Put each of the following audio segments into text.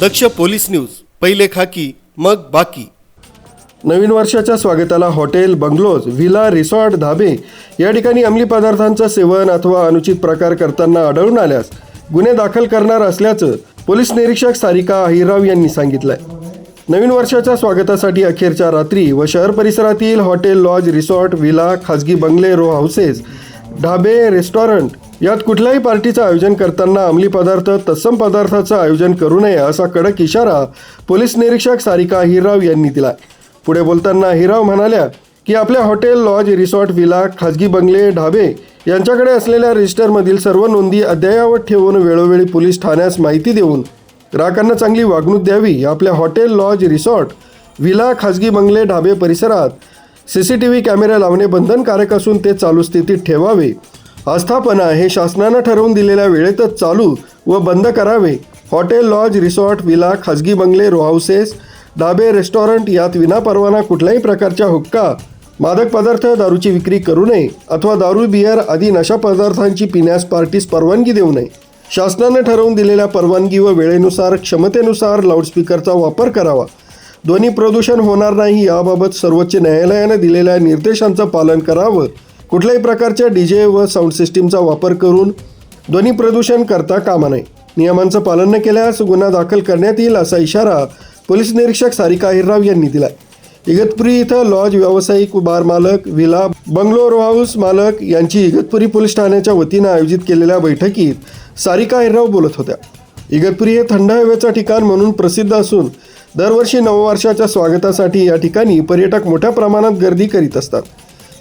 दक्ष police news पहिले खाकी मग बाकी. नवीन वर्षाच्या स्वागताला हॉटेल बंगलोज व्हिला रिसॉर्ट धाबे या ठिकाणी अंमली पदार्थांचं सेवन अथवा अनुचित प्रकार करताना आढळून आल्यास गुन्हे दाखल करणार असल्याचं पोलीस निरीक्षक सारिका अहिरराव यांनी सांगितलंय. नवीन वर्षाच्या स्वागतासाठी अखेरच्या रात्री व शहर परिसरातील हॉटेल लॉज रिसॉर्ट व्हिला खाजगी बंगले रो हाऊसेस ढाबे रेस्टॉरंट यात कुठल्याही पार्टीचं आयोजन करताना अंमली पदार्थ तत्सम पदार्थाचं आयोजन करू नये असा कडक इशारा पोलीस निरीक्षक सारिका हिरराव यांनी दिला पुढे बोलताना हिराव म्हणाल्या की आपल्या हॉटेल लॉज रिसॉर्ट विला खाजगी बंगले ढाबे यांच्याकडे असलेल्या रजिस्टरमधील सर्व नोंदी अद्ययावत ठेवून वेळोवेळी पोलीस ठाण्यास माहिती देऊन ग्राहकांना चांगली वागणूक द्यावी आपल्या हॉटेल लॉज रिसॉर्ट विला खाजगी बंगले ढाबे परिसरात सी सी टी व्ही कॅमेरे लावणे बंधनकारक असून ते चालू स्थितीत ठेवावे. आस्थापना हे शासनानं ठरवून दिलेल्या वेळेतच चालू व बंद करावे. हॉटेल लॉज रिसॉर्ट विला खाजगी बंगले रो हाऊसेस ढाबे रेस्टॉरंट यात विनापरवाना कुठल्याही प्रकारच्या हुक्का मादक पदार्थ दारूची विक्री करू नये अथवा दारू बियर आदी नशा पदार्थांची पिण्यास पार्टीस परवानगी देऊ नये. शासनानं ठरवून दिलेल्या परवानगी व वेळेनुसार क्षमतेनुसार लाऊडस्पीकरचा वापर करावा. ध्वनी प्रदूषण होणार नाही याबाबत सर्वोच्च न्यायालयानं दिलेल्या निर्देशांचं पालन करावं. कुठल्याही प्रकारच्या डीजे व साऊंड सिस्टीमचा वापर करून ध्वनी प्रदूषण करता कामा नये. नियमांचं पालन न केल्यास गुन्हा दाखल करण्यात येईल असा इशारा पोलीस निरीक्षक सारिका हिरराव यांनी दिला इगतपुरी इथं लॉज व्यावसायिक बार मालक विला बंगलो रो हाऊस मालक यांची इगतपुरी पोलीस ठाण्याच्या वतीनं आयोजित केलेल्या बैठकीत सारिका हिरराव बोलत होत्या. इगतपुरी हे थंड हवेचं ठिकाण म्हणून प्रसिद्ध असून दरवर्षी नववर्षाच्या स्वागतासाठी या ठिकाणी पर्यटक मोठ्या प्रमाणात गर्दी करीत असतात.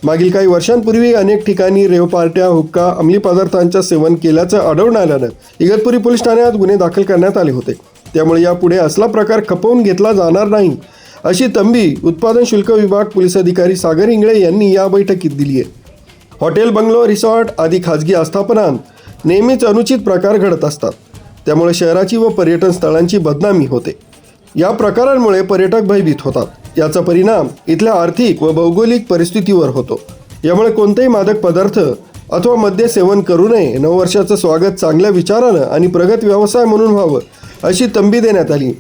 मागील काही वर्षांपूर्वी अनेक ठिकाणी रेव पार्ट्या हुक्का अंमली पदार्थांचं सेवन केल्याचं आढळून आल्यानं इगतपुरी पोलीस ठाण्यात गुन्हे दाखल करण्यात आले होते. त्यामुळे यापुढे असला प्रकार खपवून घेतला जाणार नाही अशी तंबी उत्पादन शुल्क विभाग पोलीस अधिकारी सागर इंगळे यांनी या बैठकीत दिली आहे हॉटेल बंगलो रिसॉर्ट आदी खाजगी आस्थापनांत नेहमीच अनुचित प्रकार घडत असतात. त्यामुळे शहराची व पर्यटन स्थळांची बदनामी होते. या प्रकारांमुळे पर्यटक भयभीत होतात. याचा परिणाम इथल्या आर्थिक व भौगोलिक परिस्थितीवर होतो. यामुळे कोणतेही मादक पदार्थ अथवा मद्य सेवन करू नये नववर्षाचं स्वागत चांगल्या विचारानं आणि प्रगत व्यवसाय म्हणून व्हावं अशी तंबी देण्यात आली.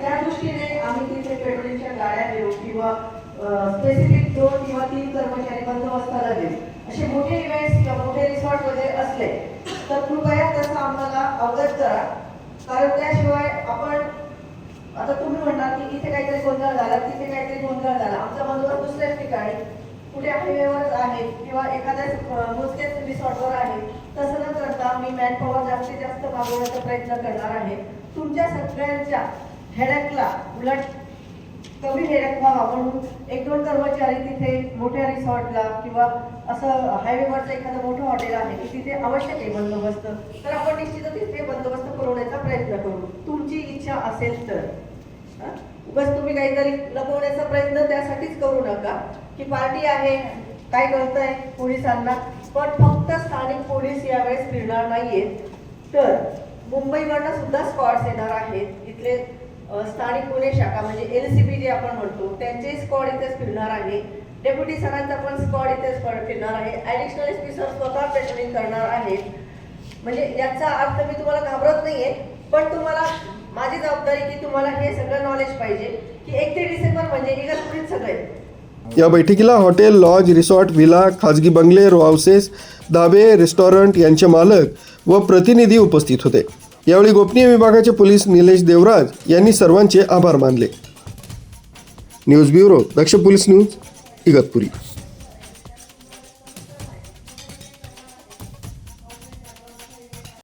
त्या दृष्टीने आम्ही तिथे पेट्रोलिंगच्या गाड्या देऊ किंवा स्पेसिफिक दोन किंवा तीन कर्मचारी बंदोबस्त देऊ असे मोठे इव्हेंट्स किंवा मोठे रिसॉर्ट वगैरे असले तर कृपया तसं आम्हाला अवगत करा. कारण त्याशिवाय आपण आता तुम्ही म्हणणार की इथे काहीतरी गोंधळ झाला तिथे काहीतरी गोंधळ झाला. आमचा बंदोबस्त दुसऱ्याच ठिकाणी कुठे हायवेवर आहे किंवा एखाद्या मोजक्याच रिसॉर्टवर आहे तसं न करता मी मॅनपॉवर जास्तीत जास्त मागवण्याचा प्रयत्न करणार आहे. तुमच्या सगळ्यांच्या हेडॅकला उलट कमी हे व्हावा म्हणून एक दोन कर्मचारी तिथे मोठ्या रिसॉर्टला किंवा असं हायवेवरचं एखादं मोठं हॉटेल आहे की तिथे आवश्यक आहे बंदोबस्त तर आपण निश्चितच तिथे बंदोबस्त पुरवण्याचा प्रयत्न करू. तुमची इच्छा असेल तर. बस उगाच तुम्ही काहीतरी लपवण्याचा प्रयत्न त्यासाठीच करू नका की पार्टी आहे काय कळतंय पोलिसांना पण फक्त स्थानिक पोलीस यावेळेस फिरणार नाहीयेत. तर मुंबईवरनं सुद्धा स्कॉट्स येणार आहेत इथले स्थानिक गुन्हे शाखा म्हणजे एल सी बी जे आपण म्हणतो त्यांचे स्क्वॉड इथेच फिरणार आहे. डेप्युटी सरांचा पण स्क्वॉड इथेच फिरणार आहे. ॲडिशनल एस पी सर स्वतः पेट्रोलिंग करणार आहेत. म्हणजे याचा अर्थ मी तुम्हाला घाबरत नाहीये पण तुम्हाला माझी जबाबदारी की तुम्हाला हे सगळं नॉलेज पाहिजे की एक ते डिसेंबर म्हणजे इगतपुरीत सगळे. या बैठकीला हॉटेल लॉज रिसॉर्ट व्हिला खाजगी बंगले रो हाऊसेस धाबे रेस्टॉरंट यांचे मालक व प्रतिनिधी उपस्थित होते. यावेळी गोपनीय विभागाचे पोलीस निलेश देवराज यांनी सर्वांचे आभार मानले. News bureau Daksh police news Igatpuri.